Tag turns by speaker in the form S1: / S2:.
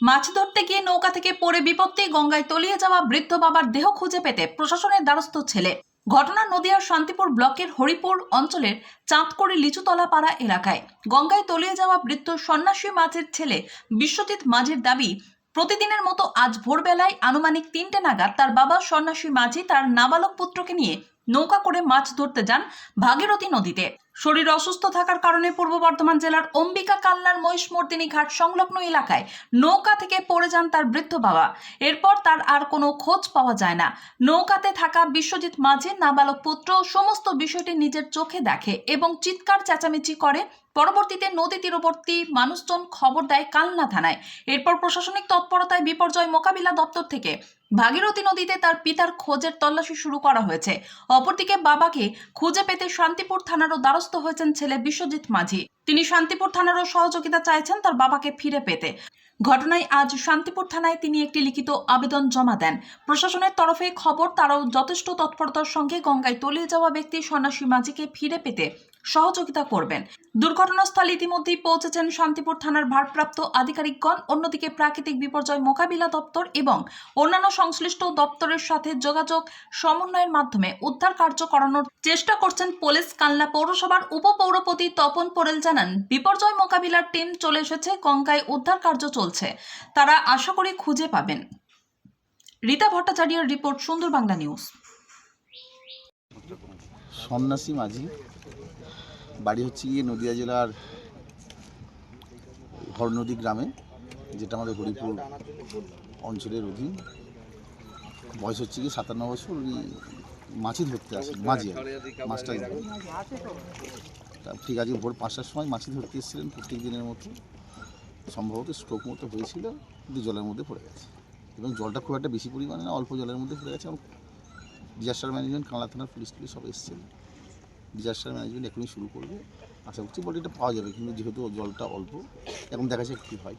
S1: মাছ ধরতে গিয়ে নৌকা থেকে পড়ে বিপত্তি, গঙ্গায় তলিয়ে যাওয়া বৃদ্ধ বাবার দেহ খুঁজে পেতে প্রশাসনের দ্বারস্থ ছেলে। ঘটনা নদিয়ার শান্তিপুর ব্লকের হরিপুর অঞ্চলের চাঁদকড়ি লিচুতলা পাড়া এলাকায়। গঙ্গায় তলিয়ে যাওয়া বৃদ্ধ সন্ন্যাসী মাঝের ছেলে বিশ্বজিৎ মাঝের দাবি, প্রতিদিনের মতো আজ ভোরবেলায় আনুমানিক তিনটে নাগাদ তার বাবা সন্ন্যাসী মাঝি তার নাবালক পুত্রকে নিয়ে নৌকা করে মাছ ধরতে যান ভাগীরথী নদীতে। শরীর অসুস্থ থাকার কারণে পূর্ব বর্ধমান জেলার অম্বিকা কাল্লার মহিষমর্দিনী ঘাট সংলগ্ন এলাকায় নৌকা থেকে পড়ে যান তার বৃদ্ধ বাবা। এরপর তার আর কোনো খোঁজ পাওয়া যায় না। নৌকাতে থাকা বিশ্বজিৎ মাঝে, নাবালক পুত্র, সমস্ত বিষয়টি নিজের চোখে দেখে এবং চিৎকার চেঁচামেচি করে পরবর্তীতে নদী তীরবর্তী মানুষজন খবর দেয় কালনা থানায়। এরপর প্রশাসনিক তৎপরতায় বিপর্যয় মোকাবিলা দপ্তর থেকে ভাগীরথী নদীতে তার পিতার খোঁজের তল্লাশি শুরু করা হয়েছে। অপরদিকে বাবাকে খুঁজে পেতে শান্তিপুর থানারও দ্বারস্থ হয়েছেন ছেলে বিশ্বজিৎ মাঝি। তিনি শান্তিপুর থানারও সহযোগিতা চাইছেন তার বাবাকে ফিরে পেতে। ঘটনায় আজ শান্তিপুর থানায় তিনি একটি লিখিত আবেদন জমা দেন। প্রশাসনের তরফে খবর, তারাও যথেষ্ট তৎপরতার সঙ্গে গঙ্গায় তলিয়ে যাওয়া ব্যক্তি সন্ন্যাসী মাঝিকে ফিরে পেতে সহযোগিতা করবেন। দুর্ঘটনাস্থলে ইতিমধ্যেই পৌঁছেছেন শান্তিপুর থানার ভারপ্রাপ্ত আধিকারিকগণ। অন্যদিকে প্রাকৃতিক বিপর্যয় মোকাবিলা দপ্তর এবং অন্যান্য সংশ্লিষ্ট দপ্তরের সাথে যোগাযোগ সমন্বয়ের মাধ্যমে উদ্ধার কার্য করানোর চেষ্টা করছেন পুলিশ। কালনা পৌরসভার উপপৌরপতি তপন পোরেল জানান, বিপর্যয় মোকাবিলার টিম চলে এসেছে, গঙ্গায় উদ্ধার কার্য চলছে। তারা আশা করি খুঁজে পাবেন। রীতা ভট্টাচার্যের রিপোর্ট সুন্দর বাংলা নিউজ।
S2: সন্ন্যাসী মাঝি। বাড়ি হচ্ছে গিয়ে নদিয়া জেলার হরনদী গ্রামে, যেটা আমাদের হরিপুর অঞ্চলের অধীন। বয়স হচ্ছে গিয়ে সাতান্ন বছর, উনি মাছি ধরতে আসেন, মাঝি। তা ঠিক আছে ভোর পাঁচটার সময় মাছি ধরতে এসেছিলেন প্রত্যেক দিনের মতো। সম্ভবত স্ট্রোক মতো হয়েছিল, কিন্তু জলের মধ্যে পড়ে গেছে। এবং জলটা খুব একটা বেশি পরিমাণে না, অল্প জলের মধ্যে পড়ে গেছে। এবং ডিজাস্টার ম্যানেজমেন্ট কাংলা থানার পুলিশ টুলিশ সব এসেছেন ডিজাস্টার ম্যানেজমেন্ট এখনই শুরু করবে। আশা করছি এটা পাওয়া যাবে, কিন্তু যেহেতু জলটা অল্প এখন দেখা যাচ্ছে কী হয়।